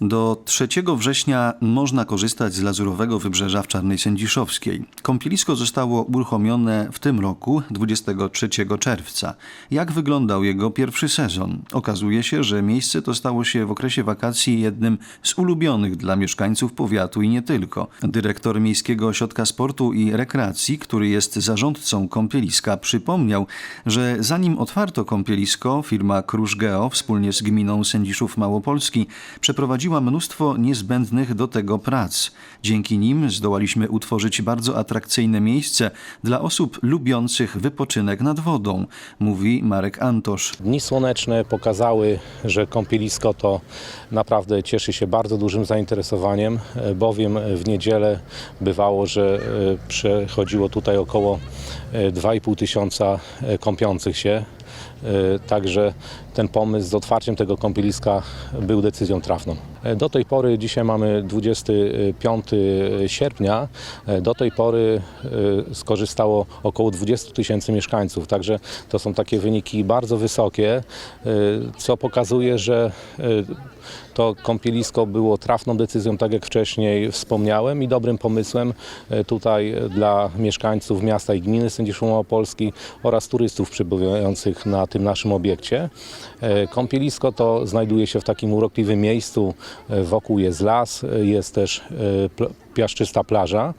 Do 3 września można korzystać z lazurowego wybrzeża w Czarnej Sędziszowskiej. Kąpielisko zostało uruchomione w tym roku 23 czerwca. Jak wyglądał jego pierwszy sezon? Okazuje się, że miejsce to stało się w okresie wakacji jednym z ulubionych dla mieszkańców powiatu i nie tylko. Dyrektor Miejskiego Ośrodka Sportu i Rekreacji, który jest zarządcą kąpieliska, przypomniał, że zanim otwarto kąpielisko, firma Krusz Geo wspólnie z gminą Sędziszów Małopolski przeprowadziła mnóstwo niezbędnych do tego prac. Dzięki nim zdołaliśmy utworzyć bardzo atrakcyjne miejsce dla osób lubiących wypoczynek nad wodą, mówi Marek Antosz. Dni słoneczne pokazały, że kąpielisko to naprawdę cieszy się bardzo dużym zainteresowaniem, e, bowiem w niedzielę bywało, że e, przechodziło tutaj około e, 2,5 tysiąca e, kąpiących się. E, Także ten pomysł z otwarciem tego kąpieliska był decyzją trafną. E, Do tej pory, dzisiaj mamy 25 sierpnia, e, do tej pory skorzystało około 20 tysięcy mieszkańców, także to są takie wyniki bardzo wysokie, co pokazuje, że to kąpielisko było trafną decyzją, tak jak wcześniej wspomniałem, i dobrym pomysłem e, tutaj dla mieszkańców miasta i gminy Sędziszów Małopolski oraz turystów przebywających na tym naszym obiekcie. E, Kąpielisko to znajduje się w takim urokliwym miejscu, e, wokół jest las, e, jest też e, piaszczysta plaża.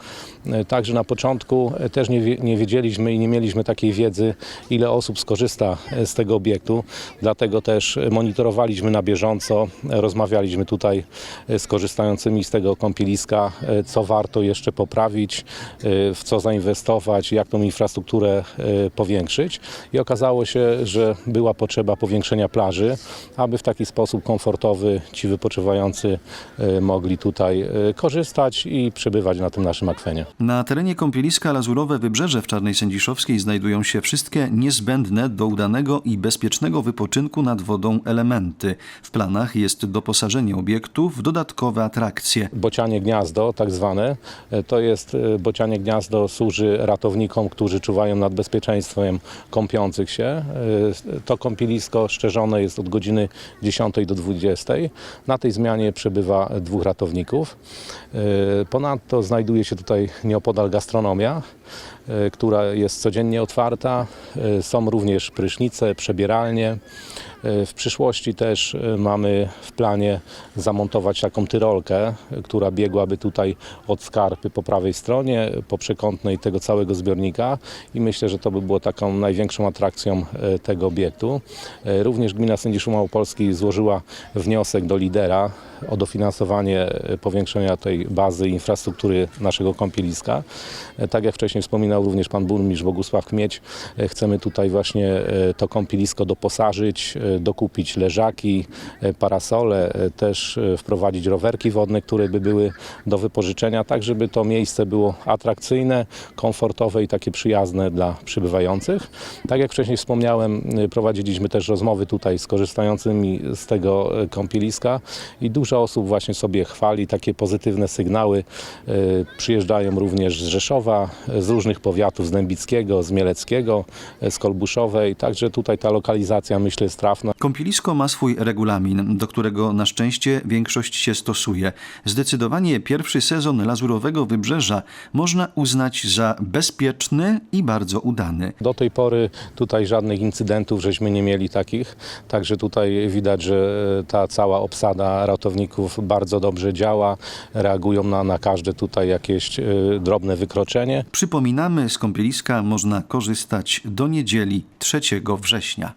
E, Także na początku e, też nie, nie wiedzieliśmy i nie mieliśmy takiej wiedzy, ile osób skorzysta e, z tego obiektu. Dlatego też monitorowaliśmy na bieżąco, rozmawialiśmy tutaj z korzystającymi z tego kąpieliska, co warto jeszcze poprawić, w co zainwestować, jak tą infrastrukturę powiększyć. I okazało się, że była potrzeba powiększenia plaży, aby w taki sposób komfortowy ci wypoczywający mogli tutaj korzystać i przebywać na tym naszym akwenie. Na terenie kąpieliska Lazurowe Wybrzeże w Czarnej Sędziszowskiej znajdują się wszystkie niezbędne do udanego i bezpiecznego wypoczynku nad wodą elementy. W planach jest doposażenie obiektu w dodatkowe atrakcje. Bocianie gniazdo, tak zwane, e, to jest e, bocianie gniazdo służy ratownikom, którzy czuwają nad bezpieczeństwem kąpiących się. E, To kąpielisko szczerzone jest od godziny 10 do 20. Na tej zmianie przebywa dwóch ratowników. E, Ponadto znajduje się tutaj nieopodal gastronomia, która jest codziennie otwarta. E, Są również prysznice, przebieralnie. E, W przyszłości też e, mamy w planie zamontować taką tyrolkę, e, która biegłaby tutaj od skarpy po prawej stronie, po przekątnej tego całego zbiornika i myślę, że to by było taką największą atrakcją e, tego obiektu. E, Również Gmina Sędziszów Małopolski złożyła wniosek do lidera o dofinansowanie e, powiększenia tej bazy infrastruktury naszego kąpieliska. E, Tak jak wcześniej wspominał również pan burmistrz Bogusław Kmieć, e, chcemy tutaj właśnie e, to kąpielisko doposażyć, e, dokupić leżaki, parasole, też wprowadzić rowerki wodne, które by były do wypożyczenia, tak żeby to miejsce było atrakcyjne, komfortowe i takie przyjazne dla przybywających. Tak jak wcześniej wspomniałem, prowadziliśmy też rozmowy tutaj z korzystającymi z tego kąpieliska i dużo osób właśnie sobie chwali takie pozytywne sygnały. Przyjeżdżają również z Rzeszowa, z różnych powiatów, z Dębickiego, z Mieleckiego, e, z Kolbuszowej, także tutaj ta lokalizacja myślę jest trafna. Kąpielisko ma swój regulamin, do którego na szczęście większość się stosuje. Zdecydowanie pierwszy sezon Lazurowego Wybrzeża można uznać za bezpieczny i bardzo udany. Do tej pory tutaj żadnych incydentów żeśmy nie mieli takich, także tutaj widać, że ta cała obsada ratowników bardzo dobrze działa, reagują na, na każde tutaj jakieś e, drobne wykroczenie. Przypominamy, z kąpieliska można korzystać do niedzieli 3 września.